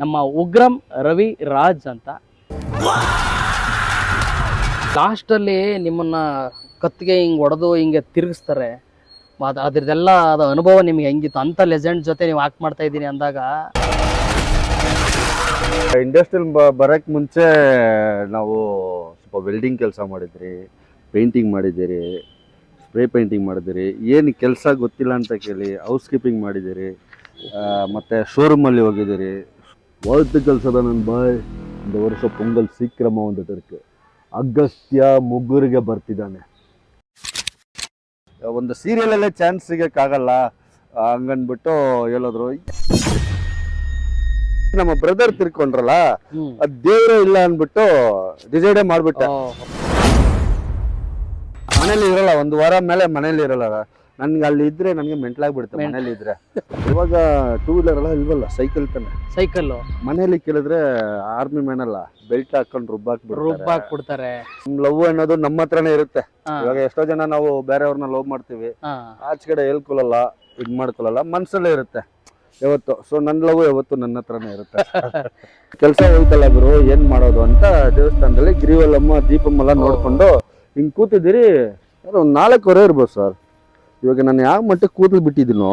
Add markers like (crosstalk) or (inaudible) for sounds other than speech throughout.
ನಮ್ಮ ಉಗ್ರಂ ರವಿ ರಾಜ್ ಅಂತ. ಲಾಸ್ಟಲ್ಲಿ ನಿಮ್ಮನ್ನು ಕತ್ತಿಗೆ ಹಿಂಗೆ ಹೊಡೆದು ಹಿಂಗೆ ತಿರುಗಿಸ್ತಾರೆ. ಅದು ಅದ್ರದ್ದೆಲ್ಲ ಅದು ಅನುಭವ ನಿಮ್ಗೆ ಹೆಂಗಿತ್ತು? ಅಂಥ ಲೆಜೆಂಡ್ ಜೊತೆ ನೀವು ಆಕ್ಟ್ ಮಾಡ್ತಾ ಇದ್ದೀನಿ ಅಂದಾಗ. ಇಂಡಸ್ಟ್ರಿಯಲ್ ಬರೋಕ್ಕೆ ಮುಂಚೆ ನಾವು ಸ್ವಲ್ಪ ವೆಲ್ಡಿಂಗ್ ಕೆಲಸ ಮಾಡಿದ್ರಿ ಪೇಂಟಿಂಗ್ ಮಾಡಿದ್ದೀರಿ ಸ್ಪ್ರೇ ಪೇಂಟಿಂಗ್ ಮಾಡಿದಿರಿ ಏನು ಕೆಲಸ ಗೊತ್ತಿಲ್ಲ ಅಂತ ಕೇಳಿ ಹೌಸ್ ಕೀಪಿಂಗ್ ಮಾಡಿದ್ದೀರಿ ಮತ್ತೆ ಶೋರೂಮಲ್ಲಿ ಹೋಗಿದ್ದೀರಿ. வாழ்த்து ಕೆಲಸದ ನನ್ನ ಬಾಯ್ ಒಂದು ವರ್ಷ ಪೊಂಗಲ್ ಸೀಕ್ರಮ வந்துட்டு ಅಗಸ್ತ್ಯ ಮುಗ್ಗುರಿಗೆ ಬರ್ತಿದ್ದಾನೆ ಒಂದು ಸೀರಿಯಲಲ್ಲೇ ಚಾನ್ಸ್ ಸಿಗಕ್ಕಾಗಲ್ಲ ಆ, ಹಂಗನ್ಬಿಟ್ಟು ಹೇಳಿದ್ರು ನಮ್ಮ ಬ್ರದರ್ ತಿರ್ಕೊಂಡ್ರಲ್ಲ ಹ್ಮ್ ಅದ್ ದೇವ್ರೇ ಇಲ್ಲ ಅನ್ಬಿಟ್ಟು ಡಿಸೈಡೇ ಮಾಡ್ಬಿಟ್ಟೆ ಓ, ಮನೇಲಿ ಇರಲ್ಲ ಒಂದು ವಾರ ಮೇಲೆ ಮನೇಲಿ ಇರಲ್ಲ ನನ್ಗೆ ಅಲ್ಲಿ ಇದ್ರೆ ನನಗೆ ಮೆಂಟ್ಲಾಗ್ಬಿಡುತ್ತೆ ಮೆಂಟ್ಲ್. ಮನೇಲಿ ಇದ್ರೆ ಇವಾಗ ಟೂ ವೀಲರ್ ಎಲ್ಲ ಇಲ್ವಲ್ಲ ಸೈಕಲ್ ತಾನೆ? ಸೈಕಲ್ ಮನೇಲಿ ಕೇಳಿದ್ರೆ ಆರ್ಮಿ ಮ್ಯಾನ್ ಅಲ್ಲ ಬೆಲ್ಟ್ ಹಾಕೊಂಡು ರುಬ್ ರುಬ್ಬಾಕ್ಬಿಡ್ತಾರೆ ಹಾಕ್ಬಿಡ್ತಾರೆ. ಲವ್ ಅನ್ನೋದು ನಮ್ಮ ಹತ್ರನೇ ಇರುತ್ತೆ. ಇವಾಗ ಎಷ್ಟೋ ಜನ ನಾವು ಬೇರೆಯವ್ರನ್ನ ಲವ್ ಮಾಡ್ತೀವಿ. ಆಚೆ ಕಡೆ ಹೇಳ್ಕೊಳಲ್ಲ ಇದ್ ಮಾಡ್ಕೊಳಲ್ಲ ಮನ್ಸಲ್ಲೇ ಇರುತ್ತೆ. ಯಾವತ್ತು. ಸೊ ನನ್ನ ಲವ್ ಯಾವತ್ತು ನನ್ನ ಹತ್ರನೇ ಇರುತ್ತೆ. (laughs) ಕೆಲಸ ಹೋಯ್ತಲ್ಲ ಗುರು ಏನ್ ಮಾಡೋದು ಅಂತ ದೇವಸ್ಥಾನದಲ್ಲಿ ಗಿರಿವಲ್ಲಮ್ಮ ದೀಪಮ್ಮ ಎಲ್ಲ ನೋಡ್ಕೊಂಡು ಹಿಂಗ್ ಕೂತಿದ್ದೀರಿ ಒಂದು ಒಂದ್ ನಾಲ್ಕುವರೆ ಇರ್ಬೋದು ಸರ್ ಇವಾಗ ನಾನು ಯಾವ ಮಟ್ಟಕ್ಕೆ ಕೂದಲು ಬಿಟ್ಟಿದ್ದೀನೋ.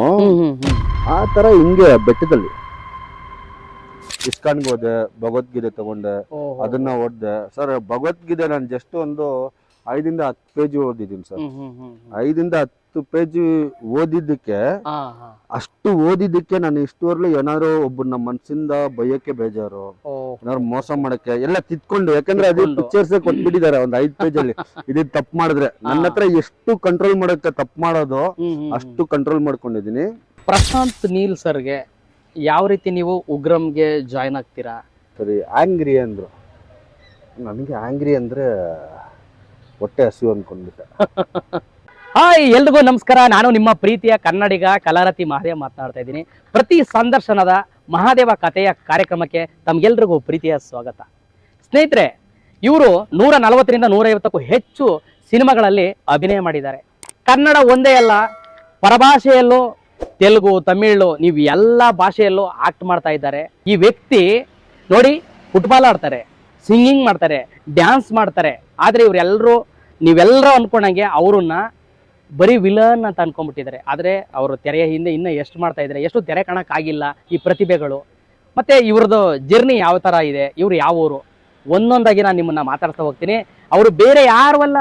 ಆ ತರ ಹಿಂಗೆ ಬೆಟ್ಟದಲ್ಲಿ ಇಸ್ಕಾನ್ಗೆ ಹೋದೆ ಭಗವದ್ಗೀತೆ ತಗೊಂಡೆ ಅದನ್ನ ಓದ್ದೆ ಸರ್ ಭಗವದ್ಗೀತೆ ನಾನು ಜಸ್ಟ್ ಒಂದು ಐದಿಂದ ಹತ್ತು ಪೇಜ್ ಓದಿದ್ದೀನಿ ಸರ್. ಐದಿಂದ ಹತ್ತು ಪೇಜ್ ಓದಿದ್ದಕ್ಕೆ. ಅಷ್ಟು ಓದಿದ್ದಕ್ಕೆ ನಾನು ಇಷ್ಟವರ್ಲೂ ಏನಾದ್ರು ಒಬ್ಬನ ಮನ್ಸಿಂದ ಬಯ್ಯಕ್ಕೆ ಬೇಜಾರು. ಏನಾದ್ರು ಮೋಸ ಮಾಡಕ್ಕೆ ಎಲ್ಲ ತಿತ್ಕೊಂಡು ಯಾಕಂದ್ರೆ ಅದು. ಪಿಕ್ಚರ್ಸ್ ಕೊಟ್ಬಿಟ್ಟಿದ್ದಾರೆ ಒಂದ್ ಐದ್ ಪೇಜ್ ಅಲ್ಲಿ. ಇದು ತಪ್ಪು ಮಾಡಿದ್ರೆ? ನನ್ನ ಹತ್ರ ಎಷ್ಟು ಕಂಟ್ರೋಲ್ ಮಾಡಕ್ಕೆ ತಪ್ಪು ಮಾಡೋದು. ಅಷ್ಟು ಕಂಟ್ರೋಲ್ ಮಾಡ್ಕೊಂಡಿದೀನಿ ಪ್ರಶಾಂತ್ ನೀಲ್ ಸರ್ಗೆ ಯಾವ ರೀತಿ ನೀವು ಉಗ್ರಂಗೆ ಜಾಯ್ನ್ ಆಗ್ತೀರಾ? ಸರಿ ಆಂಗ್ರಿ ಅಂದ್ರು. ನನಗೆ ಆಂಗ್ರಿ ಅಂದ್ರೆ ಹೊಟ್ಟೆ ಹಸಿವು ಅನ್ಕೊಂಡ್ಬಿಟ್ಟೆ. (laughs) ಹಾಯ್, ಎಲ್ರಿಗೂ ನಮಸ್ಕಾರ. ನಾನು ನಿಮ್ಮ ಪ್ರೀತಿಯ ಕನ್ನಡಿಗ ಕಲಾರತಿ ಮಹಾದೇವ ಮಾತನಾಡ್ತಾ ಇದ್ದೀನಿ. ಪ್ರತಿ ಸಂದರ್ಶನದ ಮಹಾದೇವ ಕಥೆಯ ಕಾರ್ಯಕ್ರಮಕ್ಕೆ ತಮ್ಗೆಲ್ರಿಗೂ ಪ್ರೀತಿಯ ಸ್ವಾಗತ. ಸ್ನೇಹಿತರೆ, ಇವರು ನೂರ ನಲವತ್ತರಿಂದ ನೂರೈವತ್ತಕ್ಕೂ ಹೆಚ್ಚು ಸಿನಿಮಾಗಳಲ್ಲಿ ಅಭಿನಯ ಮಾಡಿದ್ದಾರೆ. ಕನ್ನಡ ಒಂದೇ ಅಲ್ಲ, ಪರಭಾಷೆಯಲ್ಲೂ, ತೆಲುಗು, ತಮಿಳು, ನೀವು ಎಲ್ಲ ಭಾಷೆಯಲ್ಲೂ ಆಕ್ಟ್ ಮಾಡ್ತಾ ಇದ್ದಾರೆ. ಈ ವ್ಯಕ್ತಿ ನೋಡಿ ಫುಟ್ಬಾಲ್ ಆಡ್ತಾರೆ ಸಿಂಗಿಂಗ್ ಮಾಡ್ತಾರೆ ಡ್ಯಾನ್ಸ್ ಮಾಡ್ತಾರೆ. ಆದರೆ ಇವರೆಲ್ಲರೂ ನೀವೆಲ್ಲರೂ ಅಂದ್ಕೊಂಡಂಗೆ ಅವ್ರನ್ನ ಬರೀ ವಿಲನ್ ಅಂತ ಅನ್ಕೊಂಡ್ಬಿಟ್ಟಿದ್ದಾರೆ. ಆದರೆ ಅವರು ತೆರೆಯ ಹಿಂದೆ ಇನ್ನೂ ಎಷ್ಟು ಮಾಡ್ತಾ ಇದ್ದಾರೆ ಎಷ್ಟು ತೆರೆ ಕಾಣೋಕ್ಕಾಗಿಲ್ಲ ಈ ಪ್ರತಿಭೆಗಳು. ಮತ್ತೆ ಇವ್ರದ್ದು ಜರ್ನಿ ಯಾವ ಥರ ಇದೆ ಇವರು ಯಾವ ಊರು? ಒಂದೊಂದಾಗಿ ನಾನು ನಿಮ್ಮನ್ನ ಮಾತಾಡ್ತಾ ಹೋಗ್ತೀನಿ. ಅವರು ಬೇರೆ ಯಾರು ಅಲ್ಲ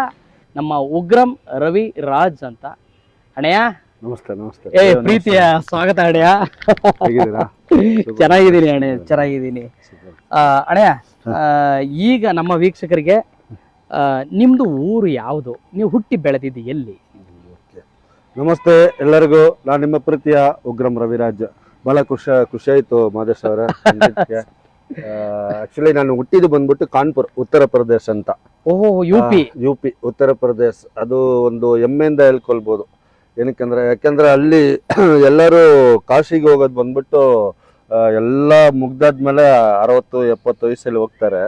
ನಮ್ಮ ಉಗ್ರಂ ರವಿ ರಾಜ್ ಅಂತ. ಅಣೆಯ ನಮಸ್ತೆ ನಮಸ್ತೆ. ಏ ಪ್ರೀತಿಯ ಸ್ವಾಗತ ಅಣೆಯ (laughs) ಚೆನ್ನಾಗಿದ್ದೀನಿ ಅಣೆ ಚೆನ್ನಾಗಿದ್ದೀನಿ. ಅಣೆಯ ಈಗ ನಮ್ಮ ವೀಕ್ಷಕರಿಗೆ ನಿಮ್ಮದು ನಿಮ್ದು ಊರು ಯಾವುದು? ನೀವು ಹುಟ್ಟಿ ಬೆಳೆದಿದ್ದು ಎಲ್ಲಿ? ನಮಸ್ತೆ ಎಲ್ಲರಿಗೂ ನಾನು ನಿಮ್ಮ ಪ್ರೀತಿಯ ಉಗ್ರಂ ರವಿರಾಜ್. ಬಹಳ ಖುಷಿ ಖುಷಿ ಆಯಿತು ಮಾದೇಶ್ ಅವರ (laughs) ಆಕ್ಚುಲಿ ನಾನು ಹುಟ್ಟಿದ್ದು ಬಂದ್ಬಿಟ್ಟು ಕಾನ್ಪುರ್ ಉತ್ತರ ಪ್ರದೇಶ ಅಂತ. ಓಹೋ U P U P Uttar Pradesh. ಅದು ಒಂದು ಹೆಮ್ಮೆಯಿಂದ ಹೇಳ್ಕೊಳ್ಬೋದು. ಏನಕ್ಕೆಂದ್ರೆ ಯಾಕೆಂದ್ರೆ ಅಲ್ಲಿ (clears throat) ಎಲ್ಲರೂ ಕಾಶಿಗೆ ಹೋಗೋದು ಬಂದ್ಬಿಟ್ಟು ಎಲ್ಲ ಮುಗ್ದಾದ್ಮೇಲೆ ಅರವತ್ತು ಎಪ್ಪತ್ತು ವಯಸ್ಸಲ್ಲಿ ಹೋಗ್ತಾರೆ.